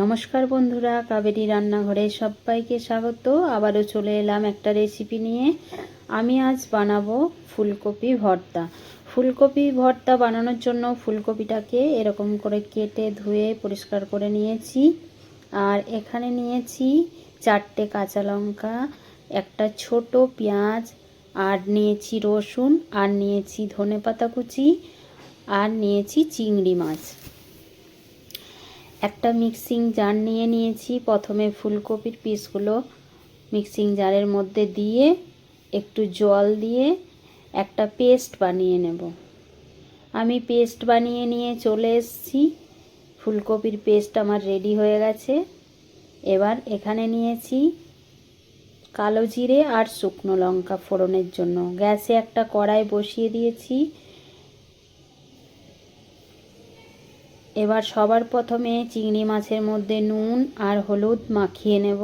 নমস্কার বন্ধুরা, কাবেরি রান্নাঘরে সবাইকে স্বাগত। আবারও চলে এলাম একটা রেসিপি নিয়ে। আমি আজ বানাবো ফুলকপি ভর্তা। ফুলকপি ভর্তা বানানোর জন্য ফুলকপিটাকে এরকম করে কেটে, ধুয়ে, পরিষ্কার করে নিয়েছি। আর এখানে নিয়েছি চারটে কাঁচা লঙ্কা, একটা ছোট পেঁয়াজ, আর নিয়েছি রসুন, আর নিয়েছি ধনে পাতা কুচি, আর নিয়েছি চিংড়ি মাছ। একটা মিক্সিং জার নিয়ে নিয়েছি। প্রথমে ফুলকপির পিসগুলো মিক্সিং জারের মধ্যে দিয়ে, একটু জল দিয়ে একটা পেস্ট বানিয়ে নেব। আমি পেস্ট বানিয়ে নিয়ে চলে এসেছি। ফুলকপির পেস্ট আমার রেডি হয়ে গেছে। এবার এখানে নিয়েছি কালো জিরে আর শুকনো লঙ্কা ফোড়নের জন্য। গ্যাসে একটা কড়াই বসিয়ে দিয়েছি। এবার সবার প্রথমে চিংড়ি মাছের মধ্যে নুন আর হলুদ মাখিয়ে নেব।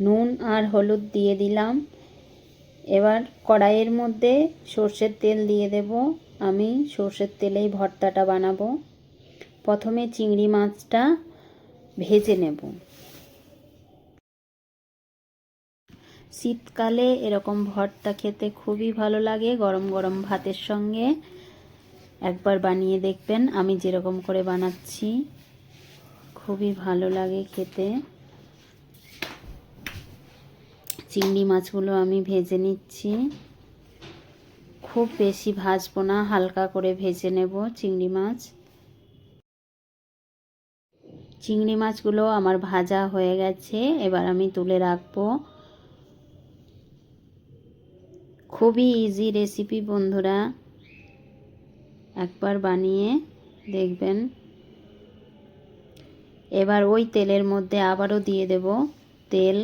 নুন আর হলুদ দিয়ে দিলাম। এবার কড়াইয়ের মধ্যে সর্ষের তেল দিয়ে দেব। আমি সর্ষের তেলেই ভর্তাটা বানাবো। প্রথমে চিংড়ি মাছটা ভেজে নেব। শীতকালে এরকম ভর্তা খেতে খুবই ভালো লাগে গরম গরম ভাতের সঙ্গে। একবার বানিয়ে দেখবেন, আমি যেরকম করে বানাচ্ছি, খুবই ভালো লাগে খেতে। চিংড়ি মাছগুলো আমি ভেজে নিচ্ছি। খুব বেশি ভাজবো না, হালকা করে ভেজে নেব চিংড়ি মাছ। চিংড়ি মাছগুলো আমার ভাজা হয়ে গেছে, এবার আমি তুলে রাখব। খুবই ইজি রেসিপি বন্ধুরা। একবার বানিয়ে দেখবেন। এবার ওই তেলের মধ্যে আবারও দিয়ে দেব তেল।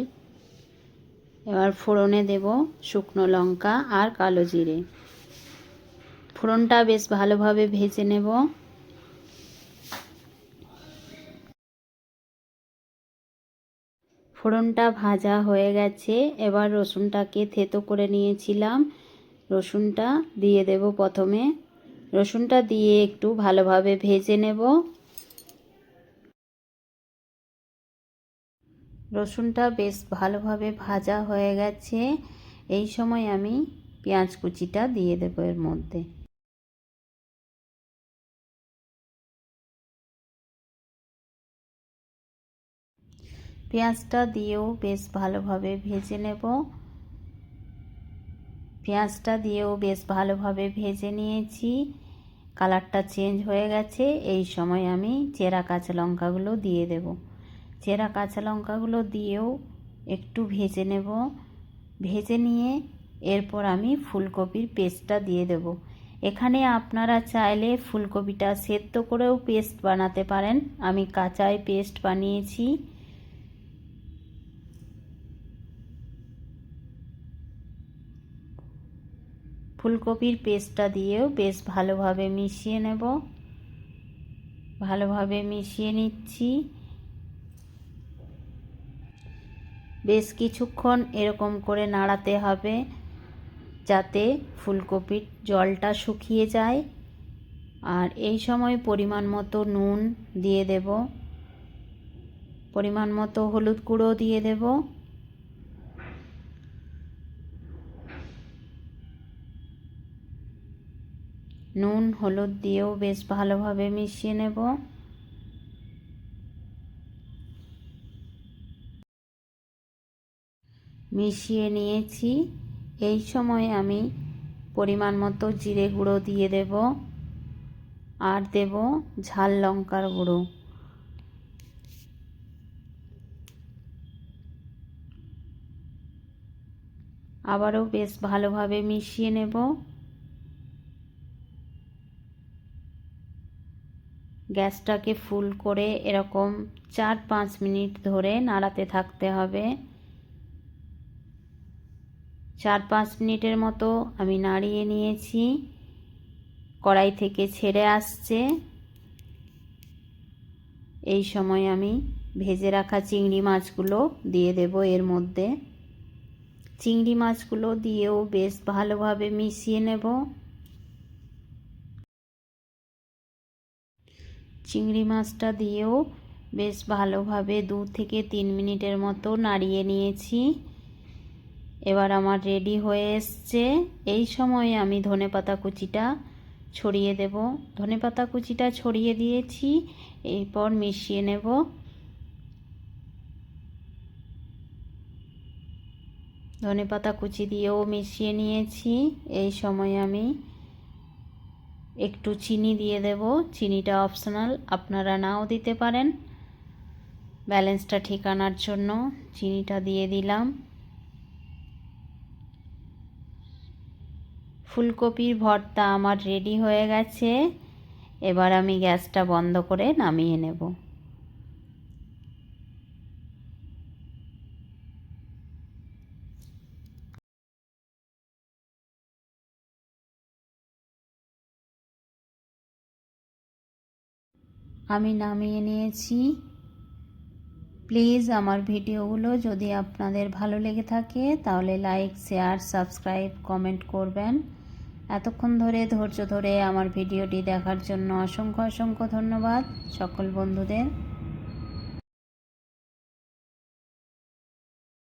এবার ফোড়নে দেব শুকনো লঙ্কা আর কালো জিরে। ফোড়নটা বেশ ভালোভাবে ভেজে নেব। ফোড়নটা ভাজা হয়ে গেছে। এবার রসুনটাকে থেতো করে নিয়েছিলাম। রসুনটা দিয়ে দেব প্রথমে। রসুনটা দিয়ে একটু ভালোভাবে ভেজে নেব। রসুনটা বেশ ভালোভাবে ভাজা হয়ে গেছে। এই সময় আমি পেঁয়াজ কুচিটা দিয়ে দেবো এর মধ্যে। পেঁয়াজটা দিয়েও বেশ ভালোভাবে ভেজে নেব। পেঁয়াজটা দিয়েও বেশ ভালোভাবে ভেজে নিয়েছি। কালারটা চেঞ্জ হয়ে গেছে। এই সময় আমি চেরা কাঁচা লঙ্কাগুলো দিয়ে দেব। চেরা কাঁচা লঙ্কাগুলো দিয়েও একটু ভেজে নেব। ভেজে নিয়ে এরপর আমি ফুলকপির পেস্টটা দিয়ে দেব। এখানে আপনারা চাইলে ফুলকপিটা সেদ্ধ করেও পেস্ট বানাতে পারেন। আমি কাঁচায় পেস্ট বানিয়েছি। ফুলকপির পেস্টটা দিয়েও বেশ ভালোভাবে মিশিয়ে নেব। ভালোভাবে মিশিয়ে নিচ্ছি। বেশ কিছুক্ষণ এরকম করে নাড়াতে হবে যাতে ফুলকপির জলটা শুকিয়ে যায়। আর এই সময় পরিমাণ মতো নুন দিয়ে দেব। পরিমাণ মতো হলুদ গুঁড়ো দিয়ে দেবো। নুন, হলুদ দিয়েও বেশ ভালোভাবে মিশিয়ে নেব। মিশিয়ে নিয়েছি। এই সময় আমি পরিমাণ মতো জিরে গুঁড়ো দিয়ে দেব আর দেব ঝাল লঙ্কার গুঁড়ো। আবারও বেশ ভালোভাবে মিশিয়ে নেব। গ্যাসটাকে ফুল করে এরকম চার পাঁচ মিনিট ধরে নাড়াতে থাকতে হবে। চার পাঁচ মিনিটের মতো আমি নাড়িয়ে নিয়েছি। কড়াই থেকে ছেড়ে আসছে। এই সময় আমি ভেজে রাখা চিংড়ি মাছগুলো দিয়ে দেব এর মধ্যে। চিংড়ি মাছগুলো দিয়েও বেশ ভালোভাবে মিশিয়ে নেব। চিংড়ি মাছটা দিয়েও বেশ ভালোভাবে দু থেকে তিন মিনিটের মতো নাড়িয়ে নিয়েছি। এবার আমার রেডি হয়ে এসছে। এই সময়ে আমি ধনেপাতা কুচিটা ছড়িয়ে দেব। ধনেপাতা কুচিটা ছড়িয়ে দিয়েছি, এরপর মিশিয়ে নেব। ধনেপাতা কুচি দিয়েও মিশিয়ে নিয়েছি। এই সময় আমি একটু চিনি দিয়ে দেব। চিনিটা অপশনাল আপনারা নাও দিতে পারেন। ব্যালেন্সটা ঠিক আনার জন্য চিনিটা দিয়ে দিলাম। ফুলকপির ভর্তা আমার রেডি হয়ে গেছে। এবার আমি গ্যাসটা বন্ধ করে নামিয়ে নেব। আমি নামিয়ে নিয়েছি। প্লিজ আমার ভিডিওগুলো যদি আপনাদের ভালো লেগে থাকে, তাহলে লাইক শেয়ার সাবস্ক্রাইব কমেন্ট করবেন। এতক্ষণ ধরে, ধৈর্য ধরে আমার ভিডিওটি দেখার জন্য অসংখ্য অসংখ্য ধন্যবাদ সকল বন্ধুদের।